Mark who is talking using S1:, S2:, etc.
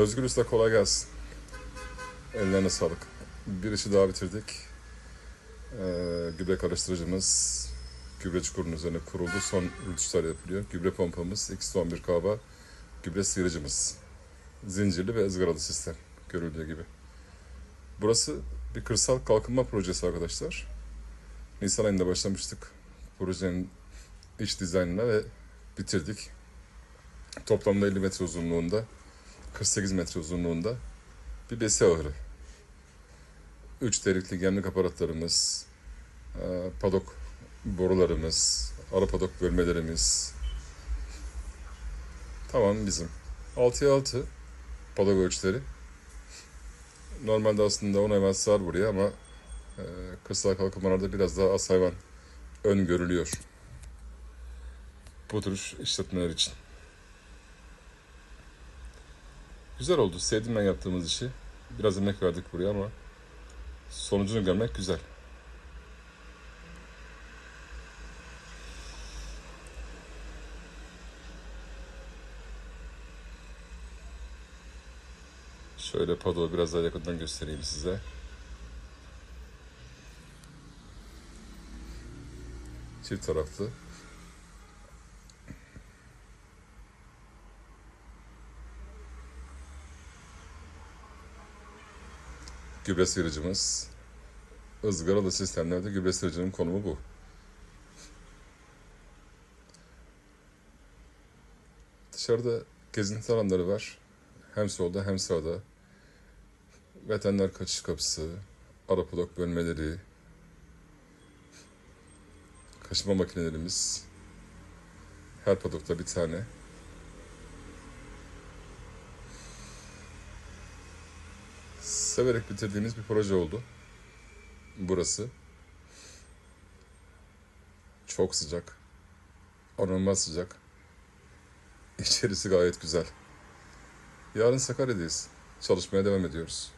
S1: Özgür Usta kolay gelsin. Ellerine sağlık. Bir işi daha bitirdik. Ee, gübre karıştırıcımız gübre çukurunun üzerine kuruldu. Son rütuşlar yapılıyor. Gübre pompamız, X11 kaba, gübre sıyırıcımız. Zincirli ve ızgaralı sistem görüldüğü gibi. Burası bir kırsal kalkınma projesi arkadaşlar. Nisan ayında başlamıştık projenin iç dizaynına ve bitirdik. Toplamda 50 metre uzunluğunda, 48 metre uzunluğunda bir besi ahırı. 3 delikli gemlik aparatlarımız, e, padok borularımız, ara padok bölmelerimiz. Tamam bizim. 6'ya 6 padok ölçüleri. Normalde aslında 10 hayvan sığar buraya ama e, kırsal kalkınmalarda biraz daha az hayvan ön görülüyor. Bu tür işletmeler için. Güzel oldu. Sevdim ben yaptığımız işi. Biraz emek verdik buraya ama sonucunu görmek güzel. Şöyle padoğu biraz daha yakından göstereyim size. Çift taraflı. Gübre sıyırıcımız. ızgaralı sistemlerde gübre sıyırıcının konumu bu. Dışarıda gezinti alanları var. Hem solda hem sağda. Veteriner kaçış kapısı, arapulok bölmeleri, kaşıma makinelerimiz. Her padokta bir tane. Severek bitirdiğimiz bir proje oldu. Burası. Çok sıcak. Anormal sıcak. İçerisi gayet güzel. Yarın Sakarya'dayız. Çalışmaya devam ediyoruz.